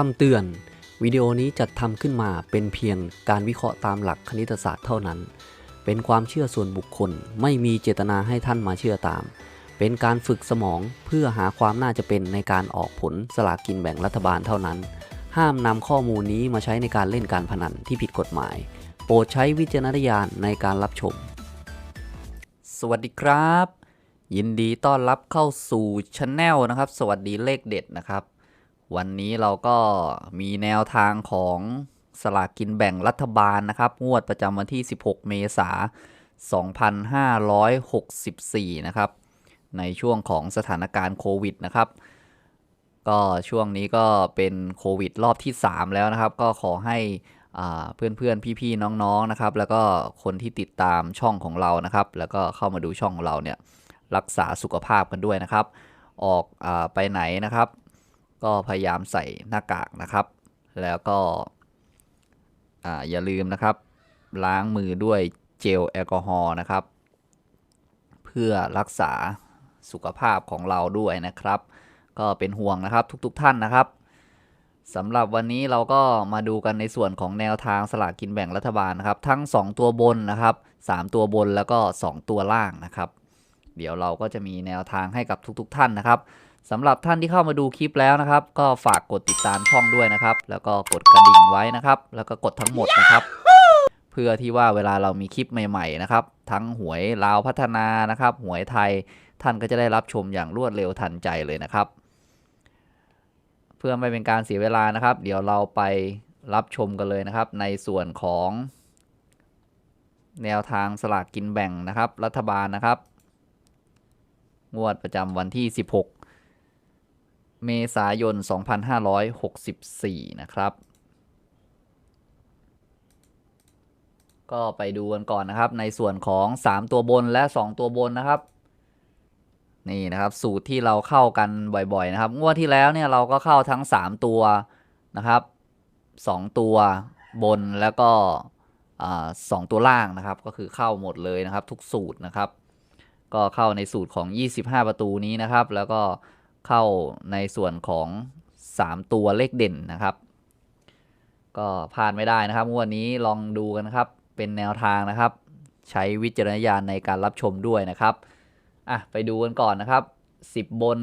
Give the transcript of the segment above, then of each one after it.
คำเตือน วิดีโอนี้จัดทำขึ้นมาเป็นเพียงการวิเคราะห์ตามหลักคณิตศาสตร์เท่านั้น เป็นความเชื่อส่วนบุคคล ไม่มีเจตนาให้ท่านมาเชื่อตาม เป็นการฝึกสมองเพื่อหาความน่าจะเป็นในการออกผลสลากกินแบ่งรัฐบาลเท่านั้น ห้ามนำข้อมูลนี้มาใช้ในการเล่นการพนันที่ผิดกฎหมาย โปรดใช้วิจารณญาณในการรับชม สวัสดีครับ ยินดีต้อนรับเข้าสู่ช anel นะครับ สวัสดีเลขเด็ดนะครับ วันนี้เราก็มีแนวทางของสลากกินแบ่งรัฐบาลนะครับ งวดประจำวันที่ 16 เมษายน 2564 นะครับ ในช่วงของสถานการณ์โควิดนะครับ ก็ช่วงนี้ก็เป็นโควิดรอบที่ 3 แล้วนะครับ ก็ขอให้อ่าเพื่อนๆพี่ๆน้องๆนะครับ แล้วก็คนที่ติดตามช่องของเรานะครับ แล้วก็เข้ามาดูช่องของเราเนี่ยรักษาสุขภาพกันด้วยนะครับ ออกอไปไหนนะครับ ก็พยายามใส่หน้ากากนะครับ แล้วก็ออย่าลืมนะครับ ล้างมือด้วยเจลแอลกอฮอล์นะครับ เพื่อรักษาสุขภาพของเราด้วยนะครับ ก็เป็นห่วงนะครับทุกๆทท่านนะครับสำหรับวันนี้เราก็มาดูกันในส่วนของแนวทางสลากกินแบ่งรัฐบาลนะครับ ทั้ง 2 ตัวบนนะครับ 3 ตัวบนแล้วก็ 2 ตัวล่างนะครับ เดี๋ยวเราก็จะมีแนวทางให้กับทุก ๆทท่านนะครับ สำหรับท่านที่เข้ามาดูคลิปแล้วนะครับ ก็ฝากกดติดตามช่องด้วยนะครับ แล้วก็กดกระดิ่งไว้นะครับ แล้วก็กดทั้งหมดนะครับ เพื่อที่ว่าเวลาเรามีคลิปใหม่ๆนะครับ ทั้งหวยลาวพัฒนานะครับ หวยไทยท่านก็จะได้รับชมอย่างรวดเร็วทันใจเลยนะครับ เพื่อไม่เป็นการเสียเวลานะครับ เดี๋ยวเราไปรับชมกันเลยนะครับ ในส่วนของแนวทางสลากกินแบ่งนะครับ รัฐบาลนะครับ งวดประจำวันที่ 16 เมษายน 2564 นะครับ ก็ไปดูกันก่อนนะครับ ในส่วนของ 3 ตัวบนและ 2 ตัวบนนะครับ นี่นะครับสูตรที่เราเข้ากันบ่อยๆนะครับ งวดที่แล้วเนี่ยเราก็เข้าทั้ง 3 ตัวนะครับ 2 ตัวบนแล้วก็สองตัวล่างนะครับก็คือเข้าหมดเลยนะครับทุกสูตรนะครับ ก็เข้าในสูตรของ 25 ประตูนี้นะครับ แล้วก็ เข้าในส่วนของ 3 ตัวเลขเด่นนะครับ ก็พลาดไม่ได้นะครับวดนี้ลองดูกันครับ เป็นแนวทางนะครับ ใช้วิจารณญาณในการรับชมด้วยนะครับอะไปดูกันก่อนนะครับ 10 บน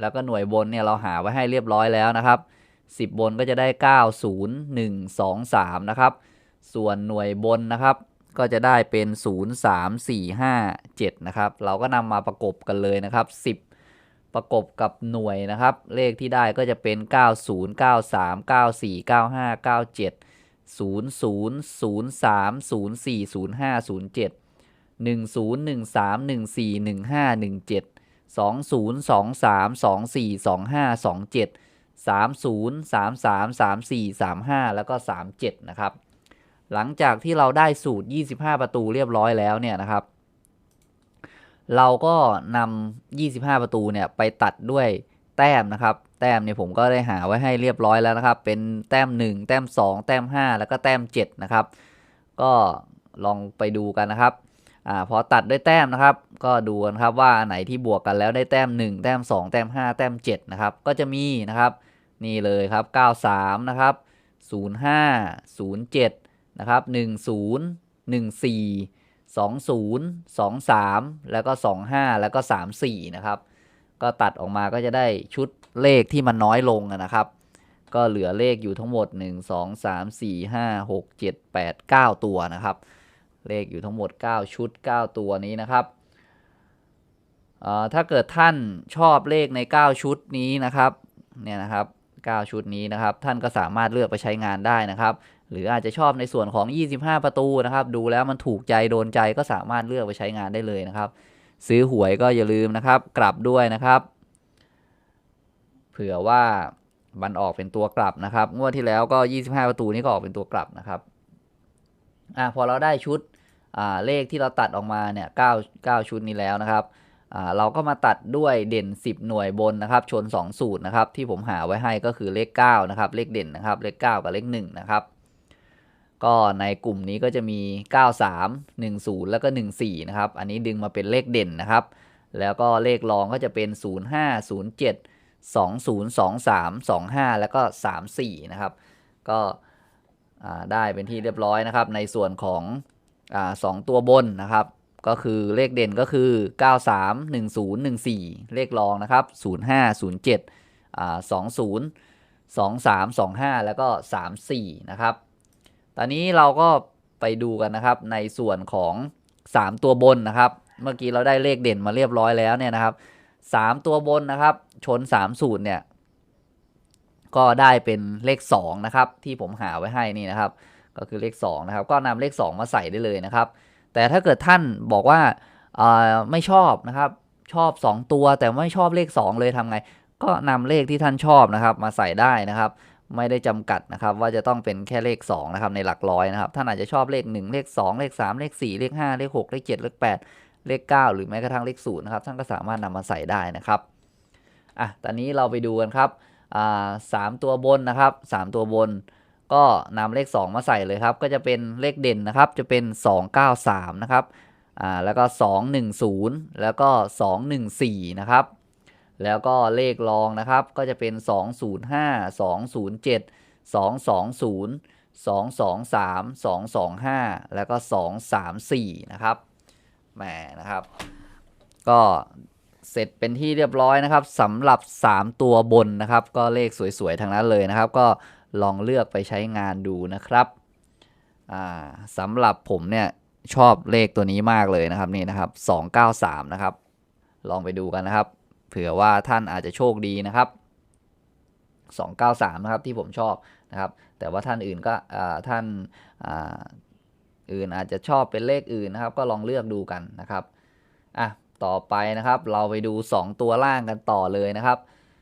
แล้วก็หน่วยบนเนี่ยเราหาไว้ให้เรียบร้อยแล้วนะครับ 10 บนก็จะได้ 9 0 1 2 3 นะครับ ส่วนหน่วยบนนะครับก็จะได้เป็น 0 3 4 5 7 นะครับ เราก็นำมาประกบกันเลยนะครับ 10 ประกบกับหน่วยนะครับ เลขที่ได้ก็จะเป็น 90 93 94 95 97 00 03 04 05 07 10 13 14 15 17 20 23 24 25 27 30 33 34 35 แล้วก็ 37 นะครับ หลังจากที่เราได้สูตร 25 ประตูเรียบร้อยแล้วเนี่ยนะครับ เราก็นำ 25 ประตูเนี่ยไปตัดด้วยแต้มนะครับ แต้มเนี่ยผมก็ได้หาไว้ให้เรียบร้อยแล้วนะครับ เป็นแต้ม 1 แต้ม 2 แต้ม 5 แล้วก็แต้ม 7 นะครับ ก็ลองไปดูกันนะครับอ่าพอตัดด้วยแต้มนะครับ ก็ดูกันครับว่าไหนที่บวกกันแล้วได้แต้ม 1 แต้ม 2 แต้ม 5 แต้ม 7 นะครับ ก็จะมีนะครับ นี่เลยครับ 93 นะครับ 05 07 นะครับ 10 14 20 23 แล้วก็ 25 แล้วก็ 34 นะครับ ก็ตัดออกมาก็จะได้ชุดเลขที่มันน้อยลงนะครับ ก็เหลือเลขอยู่ทั้งหมด 1 2 3 4 5 6 7 8 9 ตัวนะครับ เลขอยู่ทั้งหมด 9 ชุด 9 ตัวนี้นะครับเอ่อถ้าเกิดท่านชอบเลขใน 9 ชุดนี้นะครับเนี่ยนะครับ 9 ชุดนี้นะครับ ท่านก็สามารถเลือกไปใช้งานได้นะครับ หรืออาจจะชอบในส่วนของ 25 ประตูนะครับ ดูแล้วมันถูกใจโดนใจก็สามารถเลือกไปใช้งานได้เลยนะครับ ซื้อหวยก็อย่าลืมนะครับ กลับด้วยนะครับ เผื่อว่ามันออกเป็นตัวกลับนะครับ งวดที่แล้วก็ 25 ประตูนี้ก็ออกเป็นตัวกลับนะครับอะพอเราได้ชุดอ่าเลขที่เราตัดออกมาเนี่ย9 9ชุดนี้แล้วนะครับอ่าเราก็มาตัดด้วยเด่น 10 หน่วยบนนะครับ ชน 2 สูตรนะครับ ที่ผมหาไว้ให้ก็คือเลข9นะครับ เลขเด่นนะครับ เลข 9 กับเลข1นะครับ ก็ในกลุ่มนี้ก็จะมี 93 10 แล้วก็ 14 นะครับ อันนี้ดึงมาเป็นเลขเด่นนะครับ แล้วก็เลขรองก็จะเป็น 05 07 2023 25 แล้วก็ 34 นะครับ ก็ได้เป็นที่เรียบร้อยนะครับ ในส่วนของอ่าสองตัวบนนะครับ ก็คือเลขเด่นก็คือ 93 10 14 เลขรองนะครับ 05 07 20 23 25 แล้วก็ 34 นะครับ ตอนนี้เราก็ไปดูกันนะครับในส่วนของ 3 ตัวบนนะครับ เมื่อกี้เราได้เลขเด่นมาเรียบร้อยแล้วเนี่ยนะครับ 3 ตัวบนนะครับ ชน3สูตรเนี่ย ก็ได้เป็นเลข2นะครับที่ผมหาไว้ให้นี่นะครับ ก็คือเลข2นะครับ ก็นำเลข 2 มาใส่ได้เลยนะครับ แต่ถ้าเกิดท่านบอกว่าไม่ชอบนะครับ ชอบ 2 ตัวแต่ไม่ชอบเลข 2 เลยทำไง ก็นำเลขที่ท่านชอบนะครับ มาใส่ได้นะครับ ไม่ได้จำกัดนะครับ ว่าจะต้องเป็นแค่เลข2นะครับในหลักร้อยนะครับท่านอาจจะชอบเลข 1 เลข 2 เลข 3 เลข 4 เลข 5 เลข 6 เลข 7 เลข 8 เลข 9 หรือแม้กระทั่งเลข0นะครับท่านก็สามารถนำมาใส่ได้นะครับอะตอนนี้เราไปดูกันครับอ่าสามตัวบนนะครับสามตัวบน ก็นำเลข 2 มาใส่เลยครับ ก็จะเป็นเลขเด่นนะครับ จะเป็น 293 นะครับอ่าแล้วก็ 210 แล้วก็ 214 นะครับ แล้วก็เลขรองนะครับ ก็จะเป็น 205 207 220 223 225 แล้วก็ 234 นะครับแหมนะครับ ก็เสร็จเป็นที่เรียบร้อยนะครับสำหรับ 3 ตัวบนนะครับ ก็เลขสวยๆทั้งนั้นเลยนะครับ ก็ลองเลือกไปใช้งานดูนะครับสำหรับผมเนี่ยชอบเลขตัวนี้มากเลยนะครับนี่นะครับ 293 นะครับ ลองไปดูกันนะครับ ผื่อว่าท่านอาจจะโชคดีนะครับ 293 นะครับที่ผมชอบนะครับ แต่ว่าท่านอื่นก็ท่านอ,อื่นอาจจะชอบเป็นเลขอื่นนะครับ ก็ลองเลือกดูกันนะครับอะต่อไปนะครับ เราไปดู 2 ตัวล่างกันต่อเลยนะครับ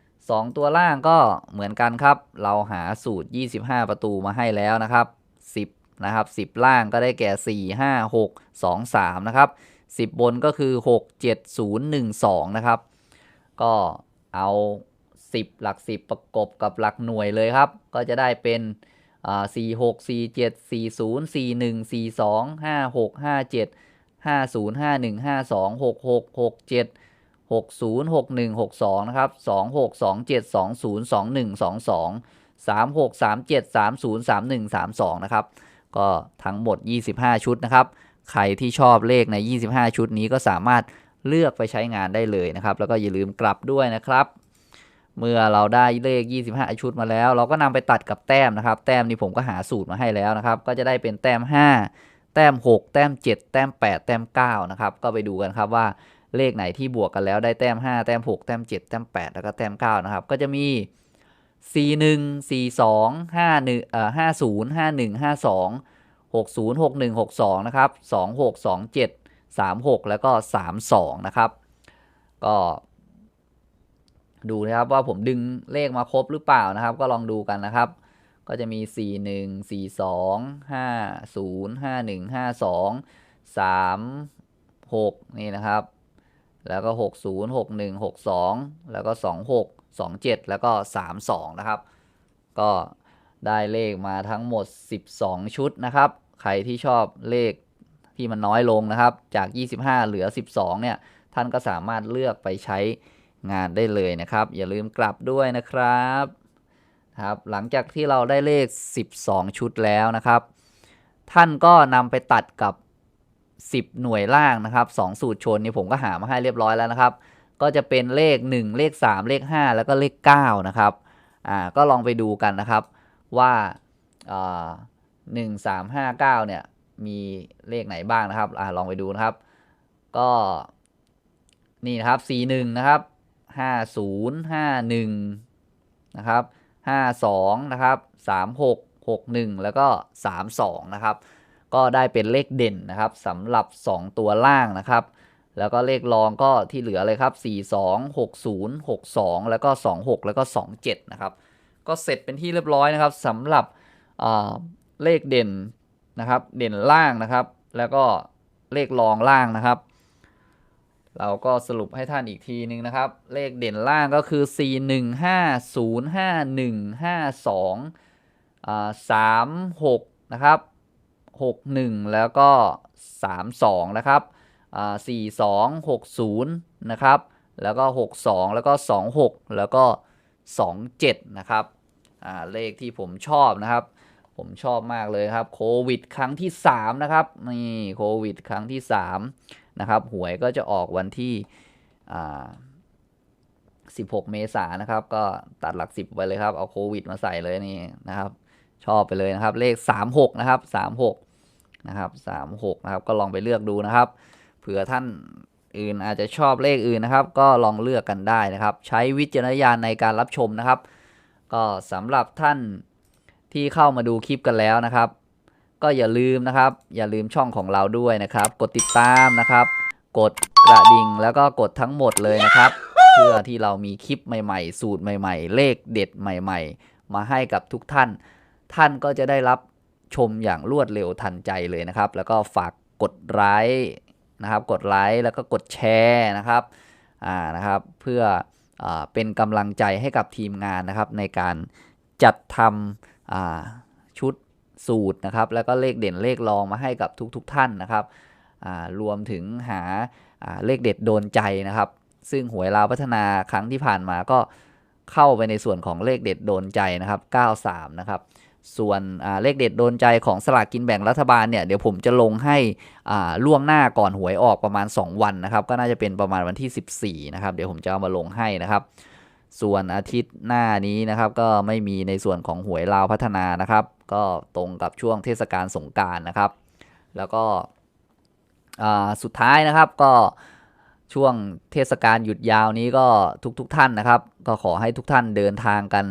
2 ตัวล่างก็เหมือนกันครับ เราหาสูตร 25 ประตูมาให้แล้วนะครับ 10 นะครับ 10 ล่างก็ได้แก่ 4 5 6 2 3 นะครับ 10 บนก็คือ 6 7 0 1 2 นะครับ ก็เอา 10 หลัก 10 ประกบกับหลักหน่วยเลยครับ ก็จะได้เป็น4 6 4 7 4 0 4 1 4 2 5 6 5 7 5 0 5 1 5 2 6 6 6 7 6 0 6 1 6 2นะครับ2 6 2 7 2 0 2 1 2 2 3 6 3 7 3 0 3 1 3 2นะครับ ก็ทั้งหมด25ชุดนะครับ ใครที่ชอบเลขใน25ชุดนี้ก็สามารถ เลือกไปใช้งานได้เลยนะครับ แล้วก็อย่าลืมกลับด้วยนะครับ เมื่อเราได้เลข 25 ชุดมาแล้ว เราก็นำไปตัดกับแต้มนะครับ แต้มนี้ผมก็หาสูตรมาให้แล้วนะครับ ก็จะได้เป็นแต้ม 5 แต้ม 6 แต้ม 7 แต้ม 8 แต้ม 9 นะครับ ก็ไปดูกันครับว่าเลขไหนที่บวกกันแล้วได้แต้ม 5 แต้ม 6 แต้ม 7 แต้ม 8 แล้วก็แต้ม 9 นะครับ ก็จะมี 4 1 4 2 5 1เอ่อ5 0 5 1 5 2 6 0 6 1 6 2 นะครับ 2 6 27 3 6 แล้วก็ 3 2 นะครับ ก็ดูนะครับว่าผมดึงเลขมาครบหรือเปล่านะครับ ก็ลองดูกันนะครับ ก็จะมี 4 1 4 2 5 0 5 1 5 2 3 6 นี่นะครับ แล้วก็ 6 0 6 1 6 2 แล้วก็ 2 6 2 7 แล้วก็ 3 2 นะครับ ก็ได้เลขมาทั้งหมด 12 ชุดนะครับ ใครที่ชอบเลข ที่มันน้อยลงนะครับ จาก 25 เหลือ 12 เนี่ย ท่านก็สามารถเลือกไปใช้งานได้เลยนะครับ อย่าลืมกลับด้วยนะครับครับ หลังจากที่เราได้เลข 12 ชุดแล้วนะครับ ท่านก็นำไปตัดกับ 10 หน่วยล่างนะครับ 2 สูตรชนนี่ผมก็หามาให้เรียบร้อยแล้วนะครับ ก็จะเป็นเลข 1 เลข 3 เลข 5 แล้วก็เลข 9 นะครับอ่าก็ลองไปดูกันนะครับว่าอ่าหนึ่งสามห้าเก้าเนี่ย มีเลขไหนบ้างนะครับอลองไปดูนะครับ ก็นี่นะครับ 41 นะครับ 50 51 นะครับ 52 นะครับ 36 61 แล้วก็ 32 นะครับ ก็ได้เป็นเลขเด่นนะครับสำหรับ 2 ตัวล่างนะครับ แล้วก็เลขรองก็ที่เหลือเลยครับ 42 60 62 แล้วก็ 26 แล้วก็ 27 นะครับ ก็เสร็จเป็นที่เรียบร้อยนะครับสำหรับเลขเด่น นะครับ เด่นล่างนะครับ แล้วก็เลขรองล่างนะครับ เราก็สรุปให้ท่านอีกทีนึงนะครับ เลขเด่นล่างก็คือ 4 1 5 0 5 1 5 2อ่า3 6 นะครับ 6 1 แล้วก็ 3 2 นะครับอ่า4 2 6 0 นะครับ แล้วก็ 6 2 แล้วก็ 2 6 แล้วก็ 27 นะครับอ่าเลขที่ผมชอบนะครับ ผมชอบมากเลยครับโควิดครั้งที่ 3 นะครับนี่โควิดครั้งที่3นะครับหวยก็จะออกวันที่16 เมษายนนะครับ ก็ตัดหลัก 10 ไปเลยครับ เอาโควิดมาใส่เลยนี่นะครับ ชอบไปเลยนะครับ เลข 36 นะครับ 36 นะครับ 36 นะครับ ก็ลองไปเลือกดูนะครับ เผื่อท่านอื่นอาจจะชอบเลขอื่นนะครับ ก็ลองเลือกกันได้นะครับ ใช้วิจารณญาณในการรับชมนะครับ ก็สำหรับท่าน ที่เข้ามาดูคลิปกันแล้วนะครับ ก็อย่าลืมนะครับ อย่าลืมช่องของเราด้วยนะครับ กดติดตามนะครับ กดกระดิ่งแล้วก็กดทั้งหมดเลยนะครับ เพื่อที่เรามีคลิปใหม่ๆ สูตรใหม่ ๆ เลขเด็ดใหม่ ๆ มาให้กับทุกท่าน ท่านก็จะได้รับชมอย่างรวดเร็วทันใจเลยนะครับ แล้วก็ฝากกดไลค์นะครับ กดไลค์แล้วก็กดแชร์นะครับอ่านะครับ เพื่ออเป็นกำลังใจให้กับทีมงานนะครับในการจัดทำอ่า ชุดสูตรนะครับ แล้วก็เลขเด่นเลขรองมาให้กับทุกๆทท่านนะครับรวมถึงหาาเลขเด็ดโดนใจนะครับ ซึ่งหวยลาวพัฒนาครั้งที่ผ่านมาก็เข้าไปในส่วนของเลขเด็ดโดนใจนะครับ 93 นะครับ ส่วนเลขเด็ดโดนใจของสลากกินแบ่งรัฐบาลเนี่ยเดี๋ยวผมจะลงให้ล่วงหน้าก่อนหวยออกประมาณ 2 วันนะครับ ก็น่าจะเป็นประมาณวันที่ 14 นะครับ เดี๋ยวผมจะเอามาลงให้นะครับ ส่วนอาทิตย์หน้านี้นะครับ ก็ไม่มีในส่วนของหวยลาวพัฒนานะครับ ก็ตรงกับช่วงเทศกาลสงการนะครับ แล้วก็สุดท้ายนะครับก็ช่วงเทศกาลหยุดยาวนี้ก็ทุกๆทท่านนะครับ ก็ขอให้ทุกท่านเดินทางกัน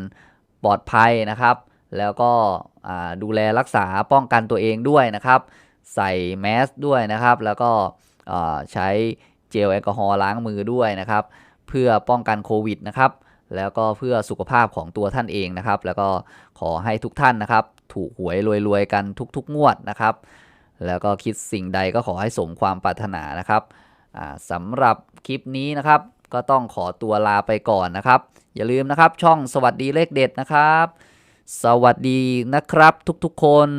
ปลอดภัยนะครับ แล้วก็ดูแลรักษาป้องกันตัวเองด้วยนะครับ ใส่แมสด้วยนะครับ แล้วก็ใช้เจลแอลกอฮอล์ล้างมือด้วยนะครับ เพื่อป้องกันโควิดนะครับ แล้วก็เพื่อสุขภาพของตัวท่านเองนะครับ แล้วก็ขอให้ทุกท่านนะครับ ถูกหวยรวยๆกันทุกๆ งวดนะครับ แล้วก็คิดสิ่งใดก็ขอให้สมความปรารถนานะครับสำหรับคลิปนี้นะครับ ก็ต้องขอตัวลาไปก่อนนะครับ อย่าลืมนะครับช่องสวัสดีเลขเด็ดนะครับ สวัสดีนะครับทุกๆคน